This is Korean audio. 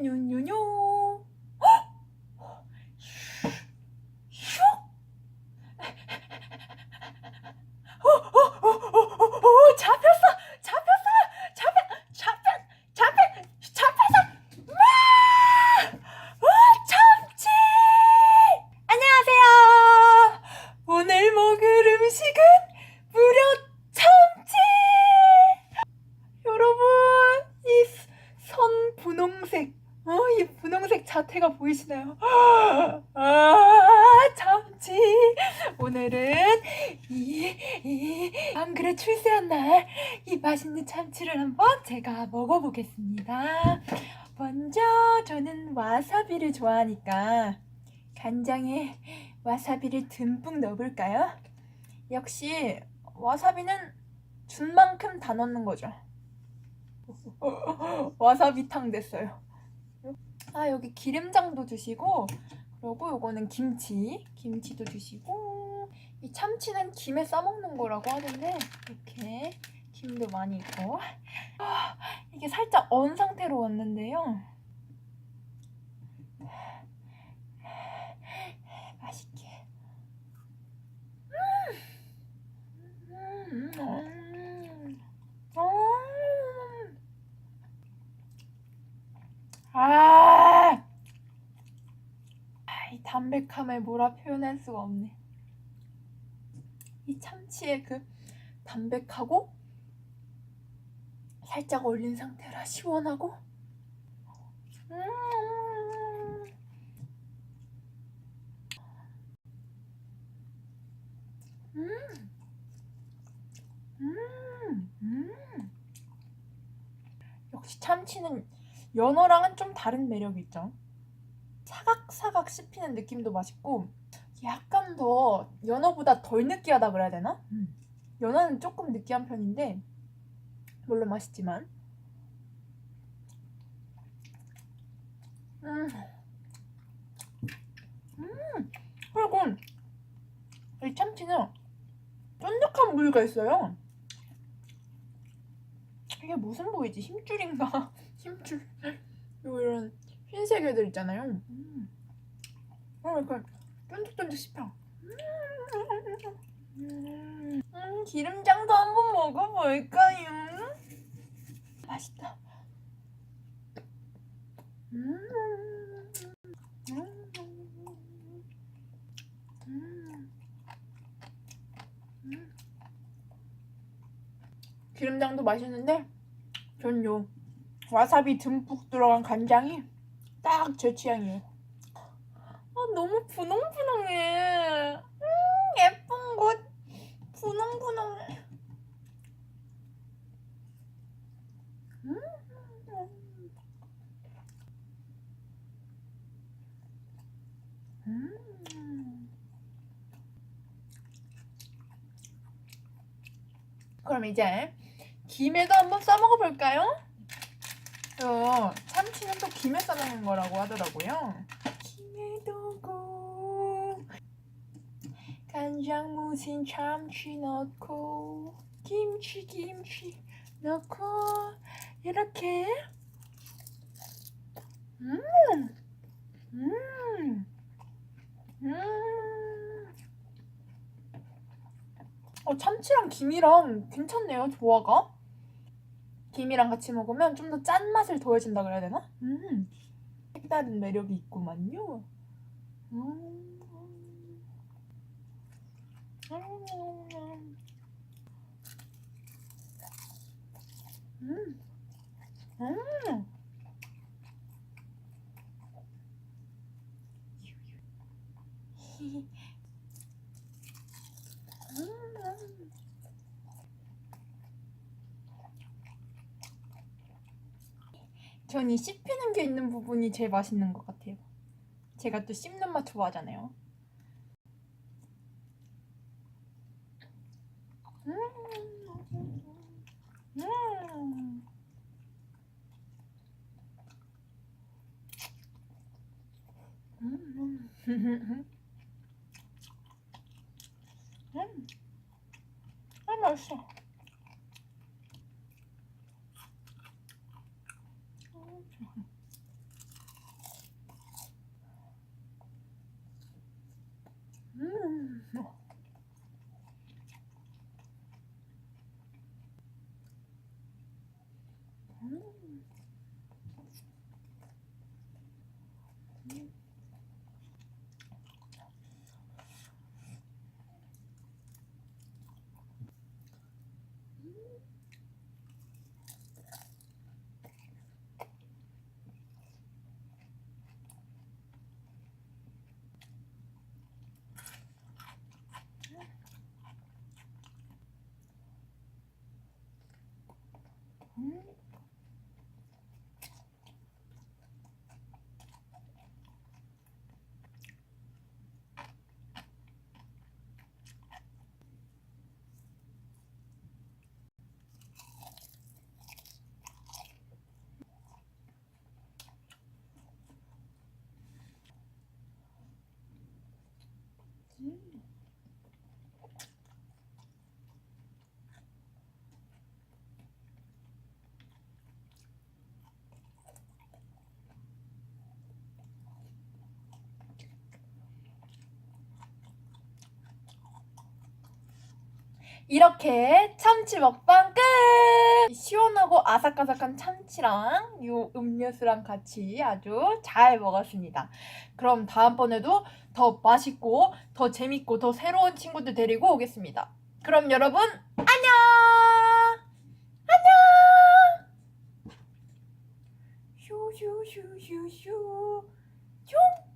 牛牛牛 자태가 보이시나요? 아, 참치. 오늘은 이, 이, 안 그래 출세한 날, 이 맛있는 참치를 한번 제가 먹어보겠습니다. 먼저, 저는 와사비를 좋아하니까, 간장에 와사비를 듬뿍 넣어볼까요? 역시, 와사비는 준 만큼 다 넣는 거죠. 와사비탕 됐어요. 아 여기 기름장도 주시고 그리고 요거는 김치 김치도 주시고 이 참치는 김에 싸먹는 거라고 하던데 이렇게 김도 많이 있고 아, 이게 살짝 언 상태로 왔는데요. 맛있게. 음, 음, 음. 음. 아, 아, 이 담백함을 뭐라 표현할 수가 없네. 이 참치의 그 담백하고 살짝 얼린 상태라 시원하고 음. 음. 음. 음. 역시 참치는 연어랑은 좀 다른 매력이 있죠. 사각사각 씹히는 느낌도 맛있고 약간 더 연어보다 덜 느끼하다 그래야 되나? 연어는 조금 느끼한 편인데 물론 맛있지만 음. 음. 그리고 이 참치는 쫀득한 부위가 있어요. 이게 무슨 부위지? 힘줄인가? 힘줄. 요 이런 흰색 애들 있잖아요. 음. 어, 이렇게 쫀득쫀득 씹혀. 음. 음, 기름장도 한번 먹어볼까요? 맛있다. 음. 기름장도 맛있는데 전요 와사비 듬뿍 들어간 간장이 딱 제 취향이에요. 아 너무 분홍분홍해. 음 예쁜 곳 분홍분홍해. 음. 음. 그럼 이제 김에도 한번 싸먹어 볼까요? 어, 참치는 또 김에 싸먹는 거라고 하더라고요. 김에 두고 간장 무sin 참치 넣고 김치 김치 넣고 이렇게 음, 음, 음. 어, 참치랑 김이랑 괜찮네요, 조화가. 김이랑 같이 먹으면 좀 더 짠맛을 더해준다 그래야 되나? 음, 색다른 매력이 있구만요. 음. 음. 음. 음. 전 이 씹히는 게 있는 부분이 제일 맛있는 것 같아요. 제가 또 씹는 맛 좋아하잖아요. 음. 음. 음. 음. 음. 아, 맛있어. 음. 음. 이렇게 참치 먹방 끝! 시원하고 아삭아삭한 참치랑 요 음료수랑 같이 아주 잘 먹었습니다. 그럼 다음번에도 더 맛있고 더 재밌고 더 새로운 친구들 데리고 오겠습니다. 그럼 여러분 안녕! 안녕! 휴휴휴휴휴 뿅!